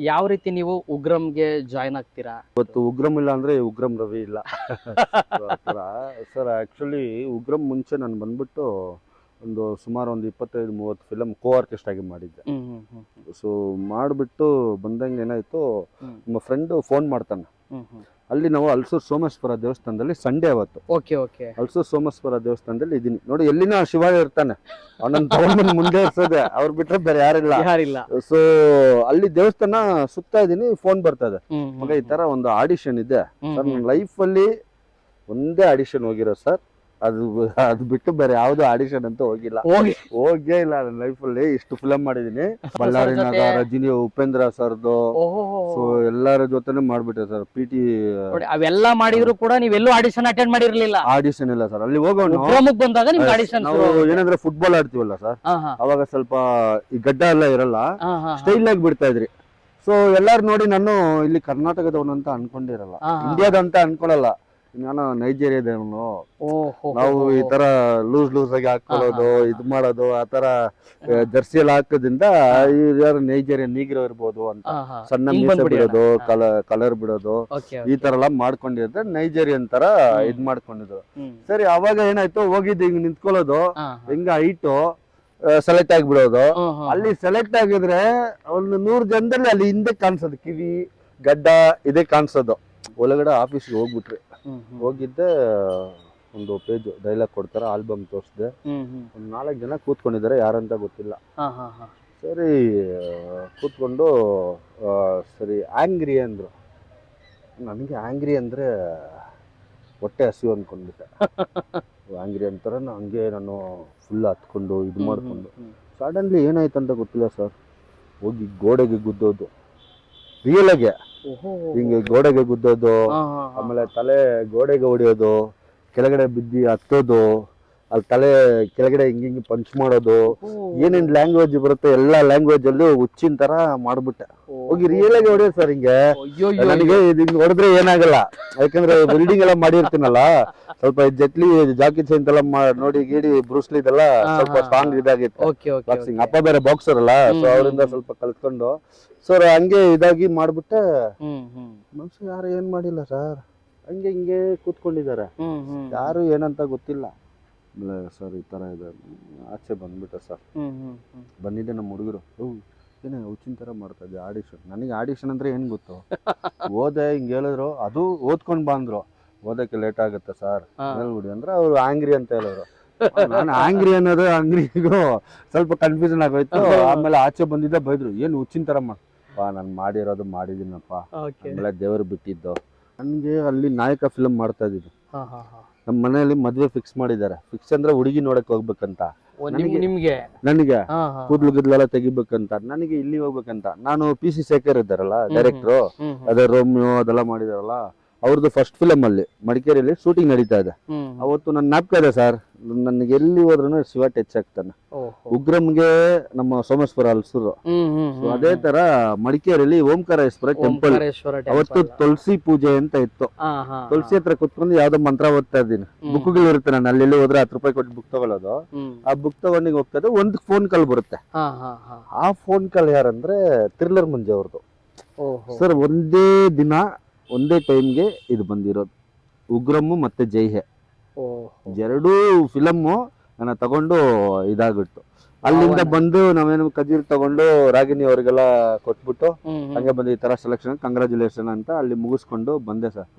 ಯಾವ ರೀತಿ ನೀವು ಉಗ್ರಂಗೆ ಜಾಯ್ನ್ ಆಗ್ತೀರಾ? ಇವತ್ತು ಉಗ್ರಂ ಇಲ್ಲ ಅಂದ್ರೆ ಉಗ್ರಂ ರವಿ ಇಲ್ಲ. ಸರ್ ಆಕ್ಚುಲಿ ಉಗ್ರಂ ಮುಂಚೆ ನಾನು ಬಂದ್ಬಿಟ್ಟು ಒಂದು ಸುಮಾರು ಒಂದು ಇಪ್ಪತ್ತೈದು ಮೂವತ್ತು ಫಿಲಮ್ ಕೋ ಆರ್ಟಿಸ್ಟ್ ಆಗಿ ಮಾಡಿದ್ದೆ. ಸೊ ಮಾಡಿಬಿಟ್ಟು ಬಂದಂಗೆ ಏನಾಯ್ತು ನಮ್ಮ ಫ್ರೆಂಡ್ ಫೋನ್ ಮಾಡ್ತಾನೆ. ಅಲ್ಲಿ ನಾವು ಅಲ್ಸೂರ್ ಸೋಮೇಶ್ವರ ದೇವಸ್ಥಾನದಲ್ಲಿ ಸಂಡೇ ಅವತ್ತು. Okay okay. ಅಲ್ಸೂರ್ ಸೋಮೇಶ್ವರ ದೇವಸ್ಥಾನದಲ್ಲಿ ಇದೀನಿ. ನೋಡಿ ಎಲ್ಲಿನ ಶಿವ ಇರ್ತಾನೆ. ಅವನನ್ನ ಮುಂದೆ ಇರ್ತದೆ ಅವ್ರು ಬಿಟ್ರೆ ಬೇರೆ ಯಾರಿಲ್ಲ. ಯಾರಿಲ್ಲ. ಸೊ ಅಲ್ಲಿ ದೇವಸ್ಥಾನ ಸುತ್ತಾ ಇದೀನಿ ಫೋನ್ ಬರ್ತದೆ ಮಗ ಈ ತರ ಒಂದು ಆಡಿಷನ್ ಇದೆ. ಸರ್ ನನ್ನ ನನ್ನ ಲೈಫಲ್ಲಿ ಒಂದೇ ಆಡಿಷನ್ ಹೋಗಿರೋ ಸರ್. ಅದು ಅದು ಬಿಟ್ಟು ಬೇರೆ ಯಾವ್ದು ಆಡಿಷನ್ ಅಂತ ಹೋಗಿಲ್ಲ. ಹೋಗಿ. ಹೋಗೇ ಇಲ್ಲ ನನ್ನ ಅಲ್ಲಿ. ಇಷ್ಟು ಫಿಲಮ್ ಮಾಡಿದೀನಿ ಬಳ್ಳಾರಿ ಜೊತೆ? ನಾಗ ರಜನಿ ಉಪೇಂದ್ರ ಸರ್ದು. ಸೊ ಎಲ್ಲರ ಜೊತೆನೆ ಮಾಡ್ಬಿಟ್ಟೆ ಸರ್ ಪಿ ಟಿ ನೋಡಿ ಅವೆಲ್ಲ ಮಾಡಿದ್ರು ಕೂಡ ನೀವೆಲ್ಲೂ ಆಡಿಷನ್ ಅಟೆಂಡ್ ಮಾಡಿರ್ಲಿಲ್ಲ. ಆಡಿಷನ್ ಇಲ್ಲ ಸರ್. ಅಲ್ಲಿ ಹೋಗೋಣ. ಬಂದಾಗ ನಿಮ್ಗೆ ಆಡಿಷನ್ ನಾವು ಏನಂದ್ರೆ ಫುಟ್ಬಾಲ್ ಆಡ್ತೀವಲ್ಲ ಸರ್? ಅವಾಗ ಸ್ವಲ್ಪ ಈ ಗಡ್ಡ ಎಲ್ಲ ಇರಲ್ಲ ಸ್ಟೈಲ್ ಆಗಿ ಬಿಡ್ತಾ ಇದ್ರಿ. ಸೊ ಎಲ್ಲಾರು ನೋಡಿ ನಾನು ಇಲ್ಲಿ ಕರ್ನಾಟಕದವನು ಅಂತ ಅನ್ಕೊಂಡಿರಲ್ಲ. ಇಂಡಿಯಾದ ಅಂತ ಅನ್ಕೊಳಲ್ಲ. ನಾನು ನೈಜೀರಿಯಾದವನು ಓಹೋ ನಾವು ಈ ತರ ಲೂಸ್ ಲೂಸ್ ಆಗಿ ಹಾಕೊಳ್ಳೋದು. ಇದು ಮಾಡೋದು ಆ ತರ ಜರ್ಸಿ ಎಲ್ಲ ಹಾಕೋದ್ರಿಂದ ಯಾರು ನೈಜೀರಿಯಾ ನೀಗ್ರೋ ಇರ್ಬೋದು ಅಂತ. ಸಣ್ಣ ಮೀಸೆ ಬಿಡೋದು ಕಲರ್ ಕಲರ್ ಬಿಡೋದು ಈ ತರ ಎಲ್ಲ ಮಾಡ್ಕೊಂಡಿದ್ರೆ ನೈಜೀರಿಯನ್ ತರ. ಇದ್ ಮಾಡ್ಕೊಂಡಿದ್ರು. ಸರಿ ಅವಾಗ ಏನಾಯ್ತು ಹೋಗಿದ್ದು ಹಿಂಗ್ ನಿಂತ್ಕೊಳ್ಳೋದು ಹಿಂಗ ಹೈಟು ಸೆಲೆಕ್ಟ್ ಆಗಿಬಿಡೋದು. ಅಲ್ಲಿ ಸೆಲೆಕ್ಟ್ ಆಗಿದ್ರೆ ಒಂದು ನೂರ್ ಜನದಲ್ಲಿ ಅಲ್ಲಿ ಹಿಂದೆ ಕಾಣಿಸೋದು ಕಿವಿ ಗಡ್ಡ ಇದೇ ಕಾಣಿಸೋದು. ಒಳಗಡೆ ಆಫೀಸ್ಗೆ ಹೋಗ್ಬಿಟ್ರಿ. ಹೋಗಿದ್ದೆ ಒಂದು ಪೇಜ್ ಡೈಲಾಗ್ ಕೊಡ್ತಾರೆ ಆಲ್ಬಮ್ ತೋರಿಸಿದೆ. ಒಂದು ನಾಲ್ಕು ಜನ ಕೂತ್ಕೊಂಡಿದ್ದಾರೆ ಯಾರಂತ ಗೊತ್ತಿಲ್ಲ. ಸರಿ ಕೂತ್ಕೊಂಡು ಸರಿ ಆಂಗ್ರಿ ಅಂದರು. ನನಗೆ ಆಂಗ್ರಿ ಅಂದರೆ ಹೊಟ್ಟೆ ಹಸಿವು ಅಂದ್ಕೊಂಡ್ಬಿಟ್ಟೆ ಆಂಗ್ರಿ (laughs) ಅಂತಾರೆ ನಾನು ಹಂಗೆ ನಾನು ಫುಲ್ ಹತ್ಕೊಂಡು ಇದು ಮಾಡಿಕೊಂಡು. ಸಡನ್ಲಿ ಏನಾಯ್ತು ಅಂತ ಗೊತ್ತಿಲ್ಲ ಸರ್ ಹೋಗಿ ಗೋಡೆಗೆ ಗುದ್ದೋದು. ರಿಯಲ್ ಆಗಿ. ಓಹೋ ಹಿಂಗೆ ಗೋಡೆಗೆ ಗುದ್ದೋದು. ಆಮೇಲೆ ತಲೆ ಗೋಡೆಗೆ ಹೊಡೆಯೋದು ಕೆಳಗಡೆ ಬಿದ್ದಿ ಹತ್ತೋದು ಅಲ್ಲಿ ತಲೆ ಕೆಳಗಡೆ ಹಿಂಗೆ ಹಿಂಗೆ ಪಂಚ್ ಮಾಡೋದು. ಏನೇನ್ ಲ್ಯಾಂಗ್ವೇಜ್ ಬರುತ್ತೆ ಎಲ್ಲಾ ಲ್ಯಾಂಗ್ವೇಜ್ ಅಲ್ಲೂ ಹುಚ್ಚಿನ ತರ ಮಾಡ್ಬಿಟ್ಟೆ. ಹೋಗಿ ರಿಯಲ್ ಆಗಿ ಹೊಡೆಯೋದು ಸರ್ ಹಿಂಗೆ. ನನಗೆ ಇದು ಹಿಂಗ್ ಹೊಡೆದ್ರೆ ಏನಾಗಲ್ಲ. ಯಾಕಂದ್ರೆ (laughs) ಬಿಲ್ಡಿಂಗ್ ಎಲ್ಲ ಮಾಡಿರ್ತೀನಲ್ಲ ಸ್ವಲ್ಪ ಜಟ್ಲಿ ಜಾಕಿ ಚೈನ್ ಎಲ್ಲ ಮಾ- ನೋಡಿ ಗೀಡಿ ಬ್ರೂಸ್ಲಿ ಇದೆಲ್ಲ ಸ್ವಲ್ಪ ಸ್ಟ್ರಾಂಗ್ ಇದಾಗಿತ್ತು. ಬಾಕ್ಸಿಂಗ್ ಅಪ್ಪ ಬೇರೆ ಬಾಕ್ಸರ್ ಅಲ್ಲ ಸೊ ಅವರಿಂದ ಸ್ವಲ್ಪ ಕಲ್ತ್ಕೊಂಡು. ಸರ್ ಹಂಗೆ ಇದಾಗಿ ಮಾಡ್ಬಿಟ್ಟೆ. ಮನುಷ್ಯ ಯಾರು ಏನ್ ಮಾಡಿಲ್ಲ ಸರ್ ಹಂಗೆ ಹಿಂಗೆ ಕೂತ್ಕೊಂಡಿದ್ದಾರೆ. ಯಾರು ಏನಂತ ಗೊತ್ತಿಲ್ಲ. ಆಮೇಲೆ ಸರ್ ಈ ಥರ ಇದೆ. ಆಚೆ ಬಂದ್ಬಿಟ್ಟೆ ಸರ್. ಬಂದಿದ್ದೆ ನಮ್ಮ ಹುಡುಗರು. ಹ್ಞೂ ಏನೇ ಹುಚ್ಚಿನ ಥರ ಮಾಡ್ತಾ ಇದ್ದೆ ಆಡಿಷನ್. ನನಗೆ ಆಡಿಷನ್ ಅಂದರೆ ಏನು ಗೊತ್ತು? (laughs) ಓದೆ ಹಿಂಗೆ ಹೇಳಿದ್ರು ಅದು ಓದ್ಕೊಂಡು ಬಂದರು. ಓದಕ್ಕೆ ಲೇಟ್ ಆಗುತ್ತೆ ಸರ್. ಹೇಳ್ಬಿಡಿ ಅಂದ್ರೆ ಅವರು ಆಂಗ್ರಿ ಅಂತ ಹೇಳಿದ್ರು. (laughs) ನಾನು ಆಂಗ್ರಿ ಅನ್ನೋದು ಅಂಗ್ರಿಗೂ ಸ್ವಲ್ಪ ಕನ್ಫ್ಯೂಷನ್ ಆಗೋಯ್ತು. ಆಮೇಲೆ ಆಚೆ ಬಂದಿದ್ದೆ ಬೈದ್ರು ಏನು ಹುಚ್ಚಿನ ಥರ ಮಾಡಪ್ಪ ನಾನು ಮಾಡಿರೋದು ಮಾಡಿದ್ದೀನಪ್ಪ. ಆಮೇಲೆ ದೇವರು ಬಿಟ್ಟಿದ್ದು. ನನಗೆ ಅಲ್ಲಿ ನಾಯಕ ಫಿಲಮ್ ಮಾಡ್ತಾ ಇದ್ದಿದ್ದು. ನಮ್ಮ ಮನೆಯಲ್ಲಿ ಮದುವೆ ಫಿಕ್ಸ್ ಮಾಡಿದ್ದಾರೆ. ಫಿಕ್ಸ್ ಅಂದ್ರೆ ಹುಡುಗಿ ನೋಡಕ್ ಹೋಗ್ಬೇಕಂತ. ನಿಮ್ಗೆ? ನನಗೆ ಕೂದಲು ಗುದ್ಲೆಲ್ಲ ತೆಗಿಬೇಕಂತ. ನನಗೆ ಇಲ್ಲಿ ಹೋಗ್ಬೇಕಂತ. ನಾನು ಪಿ ಸಿ ಶೇಖರ್ ಇದ್ದಾರಲ್ಲ. ಡೈರೆಕ್ಟ್ರು. ಅದೇ ರೋಮಿಯೋ ಅದೆಲ್ಲ ಮಾಡಿದಾರಲ್ಲ. ಅವ್ರದ್ದು ಫಸ್ಟ್ ಫಿಲಮ್ ಅಲ್ಲಿ ಮಡಿಕೇರಿಯಲ್ಲಿ ಶೂಟಿಂಗ್ ನಡೀತಾ ಇದೆ. ಅವತ್ತು ನನ್ನ ಜ್ಞಾಪಕ ಇದೆ ಸರ್ ನನಗೆ ಎಲ್ಲಿ ಹೋದ್ರೂ ಶಿವ ಟಚ್ ಆಗ್ತಾನೆ. ಉಗ್ರಂಗೆ ನಮ್ಮ ಸೋಮೇಶ್ವರ ಅಲ್ಸೂರು. ಅದೇ ತರ ಮಡಿಕೇರಿಯಲ್ಲಿ ಓಂಕಾರೇಶ್ವರ ಟೆಂಪಲ್ ಅವತ್ತು ತುಳಸಿ ಪೂಜೆ ಅಂತ ಇತ್ತು. ತುಳಸಿ ಹತ್ರ ಕುತ್ಕೊಂಡು ಯಾವ್ದೋ ಮಂತ್ರ ಓದ್ತಾ ಇದ್ದೀನಿ. ಬುಕ್ಗಳು ಇರುತ್ತೆ ನಾನು ಅಲ್ಲಿ ಹೋದ್ರೆ ಹತ್ತು ರೂಪಾಯಿ ಕೊಟ್ಟು ಬುಕ್ ತಗೊಳ್ಳೋದು. ಆ ಬುಕ್ ತಗೊಂಡಿಗೆ ಹೋಗ್ತಾ ಇದ್ದೆ ಒಂದು ಫೋನ್ ಕಾಲ್ ಬರುತ್ತೆ. ಆ ಫೋನ್ ಕಾಲ್ ಯಾರಂದ್ರೆ ಥ್ರಿಲ್ಲರ್ ಮುಂಜೆ ಅವ್ರದ್ದು. ಸರ್ ಒಂದೇ ದಿನ ಒಂದೇ ಟೈಮ್ಗೆ ಇದು ಬಂದಿರೋದು. ಉಗ್ರಮ್ಮು ಮತ್ತೆ ಜೈ ಹೇ ಓಹೋ. ಎರಡೂ ಫಿಲಮ್ಮು ನನ್ನ ತಗೊಂಡು ಇದಾಗ್ಬಿಟ್ಟು ಅಲ್ಲಿಂದ ಬಂದು ನಾವೇನು ಕಜೀರ್ ತಗೊಂಡು ರಾಗಿಣಿ ಅವರಿಗೆಲ್ಲ ಕೊಟ್ಬಿಟ್ಟು. ಹಂಗೆ ಬಂದು ಈ ತರ ಸೆಲೆಕ್ಷನ್ ಕಂಗ್ರಾಚುಲೇಷನ್ ಅಂತ ಅಲ್ಲಿ ಮುಗಿಸ್ಕೊಂಡು ಬಂದೆ ಸರ್.